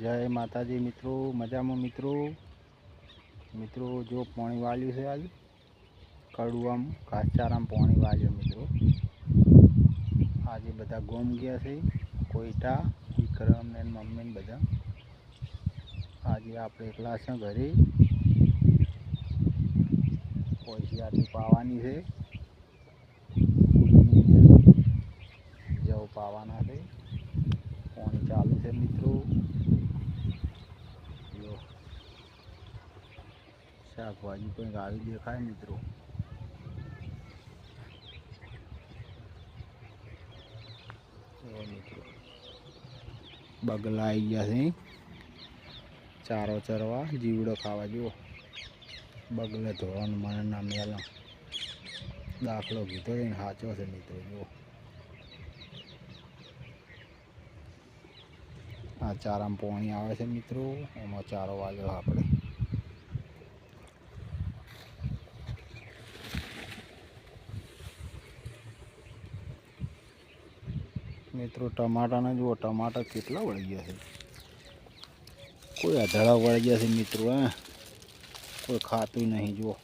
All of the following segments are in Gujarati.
જય માતાજી મિત્રો, મજામાં મિત્રો? મિત્રો, જો પાણી વાળ્યું છે આજ, કડુઆમ ઘાસચારામ પાણી વાળ્યું મિત્રો. આજે બધા ગોમ ગયા છે કોઈટા વિક્રમ ને મમ્મી ને બધા. આજે આપણે એકલા છે ઘરે. કોઈ આટલી પાવાની છે. જવ પાવાના છે. પાણી ચાલુ છે મિત્રો જો શાકભાજી કંઈક આવી દેખાય મિત્રો. મિત્રો. બગલા આવી ગયા છે. ચારો ચરવા, જીવડો ખાવા, જુઓ. બગલે ધોરણ મને ના મેલા દાખલો કીધો છે સાચો છે મિત્રો, જુઓ. આ ચારામાં પોણી આવે છે મિત્રો. એમાં ચારો વાળ્યો આપણે. મિત્રો, ટમાટાને જુઓ, ટમાટા કેટલા વળી ગયા છે. કોઈ અધળા વળી ગયા છે મિત્રો, હે. કોઈ ખાતું નહીં, જુઓ.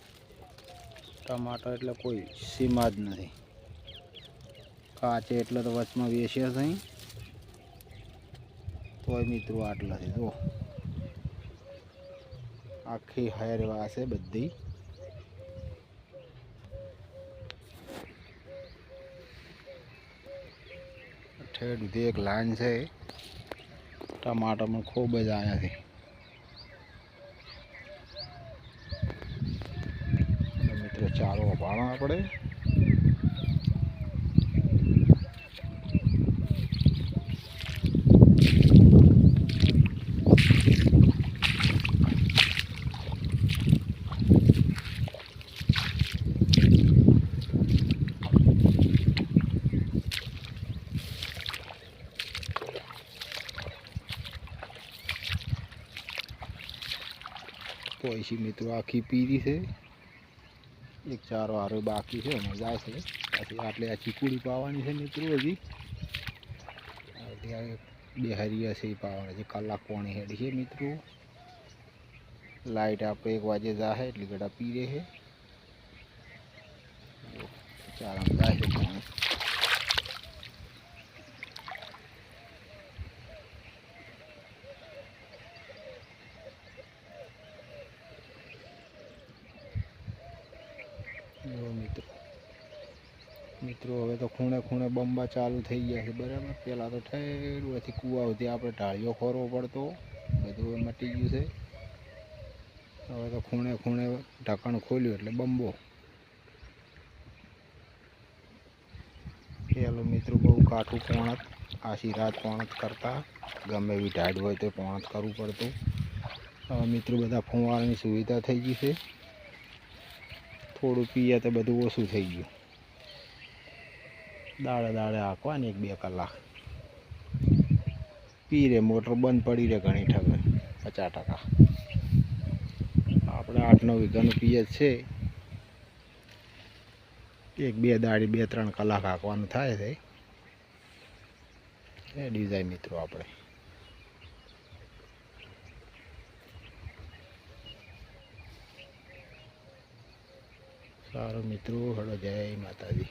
ટમાટા એટલે કોઈ સીમા જ નથી. કાચે એટલે તો વચમાં વેચ્યા છે તોય મિત્રો આટલા છે જો આખી હાયર વાસે બધી. ઠેર દીધી એક લાઈન છે. ટમાટામાં ખૂબ જ આવ્યા છે. મિત્રો ચાલો વાળો આપણે પૈસી મિત્રો આખી પીરી છે એક ચારો હારો બાકી છે એમાં જાય છે પછી આટલે આ ચીકુડી પાવાની છે મિત્રો હજી ત્યાં બે હરિયા છે એ પાવાના છે કલાક પોણી હેડી છે મિત્રો લાઈટ આપણે એક વાગે જાહે એટલી ગડા પીરે છે ચારામાં જાય છે પાણી મિત્રો, હવે તો ખૂણે ખૂણે બંબા ચાલુ થઈ ગયા છે, બરાબર? પહેલાં તો ઠેરવાથી કૂવા સુધી આપણે ઢાળીઓ ખોરવો પડતો, બધું મટી ગયું છે. હવે તો ખૂણે ખૂણે ઢાંકણ ખોલ્યું, એટલે બંબો. પેલો મિત્રો બહુ કાઠું પોણત આશી રાત પોણત કરતા, ગમે એવી ઢાળ હોય તો પોણત કરવું પડતું. હવે મિત્રો બધા ફુવારાની સુવિધા થઈ ગઈ છે. થોડું પીએ તો બધું ઓછું થઈ ગયું. દાડે દાડે હાંકવાની એક બે કલાક. પી રે, મોટર બંધ પડી રહે ઘણી ઠગે, પચાસ ટકા. આપણે આઠ નવ વીઘાનું પીએ છે. એક, બે દાડી, બે, ત્રણ કલાક હાંકવાનું થાય છે. એ ડિઝાઇન મિત્રો આપણે. સારું મિત્રો, હળો જય માતાજી.